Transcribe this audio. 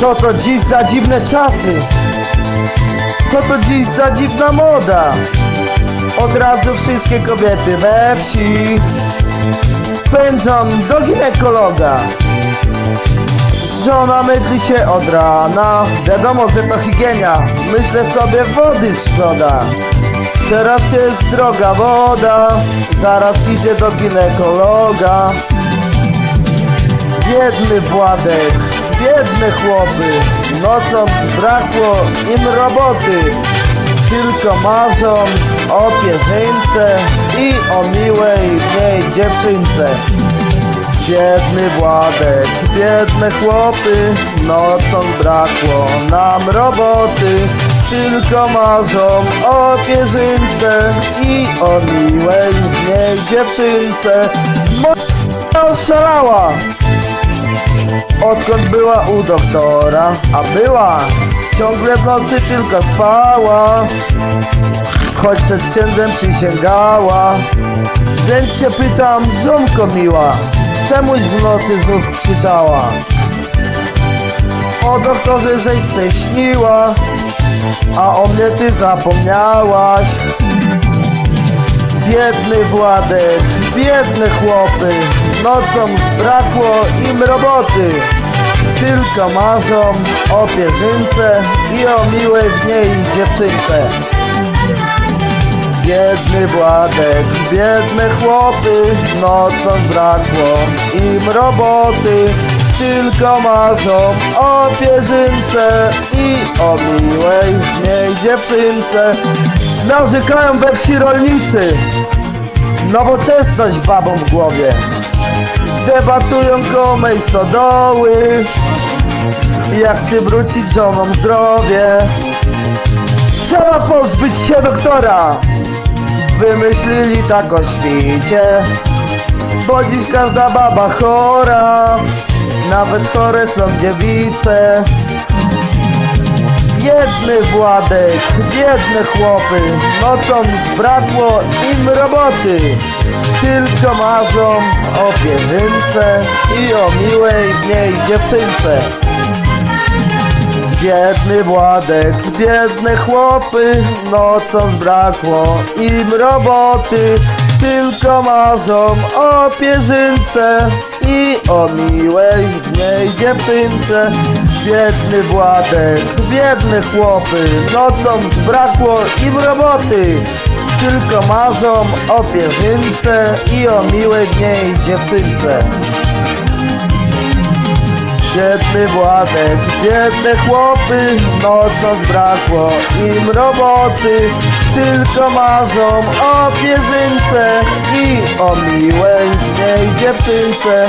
Co to dziś za dziwne czasy? Co to dziś za dziwna moda? Od razu wszystkie kobiety we wsi pędzą do ginekologa. Żona mydli się od rana, wiadomo, że to higienia. Myślę sobie, wody szkoda. Teraz jest droga woda, zaraz idzie do ginekologa. Biedny Władek, biedne chłopy, nocą brakło im roboty. Tylko marzą o pierzyńce i o miłej niej dziewczynce. Biedny Władek, biedne chłopy, nocą brakło nam roboty. Tylko marzą o pierzynce i o miłej w niej dziewczynce. Moja oszalała, odkąd była u doktora, a była ciągle w nocy tylko spała. Choć przed księdzem przysięgała, więc się pytam, żonko miła, czemuś w nocy znów krzyczała? O doktorze, żeś se śniła, a o mnie ty zapomniałaś. Biedny Władek, biedne chłopy, nocą brakło im roboty. Tylko marzą o pierzynce i o miłej w niej dziewczynce. Biedny Władek, biedne chłopy, nocą brakło im roboty. Tylko marzą o pierzynce i o miłej w niej dziewczynce. Narzekają we wsi rolnicy, nowoczesność babą w głowie. Debatują koło mej stodoły, jak przywrócić żonom zdrowie. Trzeba pozbyć się doktora, wymyślili tak o świcie, bo dziś każda baba chora, nawet chore są dziewice. Biedny Władek, biedne chłopy, nocą brakło im roboty. Tylko marzą o pierzynce i o miłej w niej dziewczynce. Biedny Władek, biedne chłopy, nocą brakło im roboty. Tylko marzą o pierzynce i o miłej w niej dziewczynce. Biedny Władek, biedne chłopy, nocą brakło im roboty. Tylko marzą o pierzynce i o miłej w niej dziewczynce. Biedny Władek, biedne chłopy, nocą brakło im roboty. Tylko marzą o pierzynce i o miłej dziewczynce.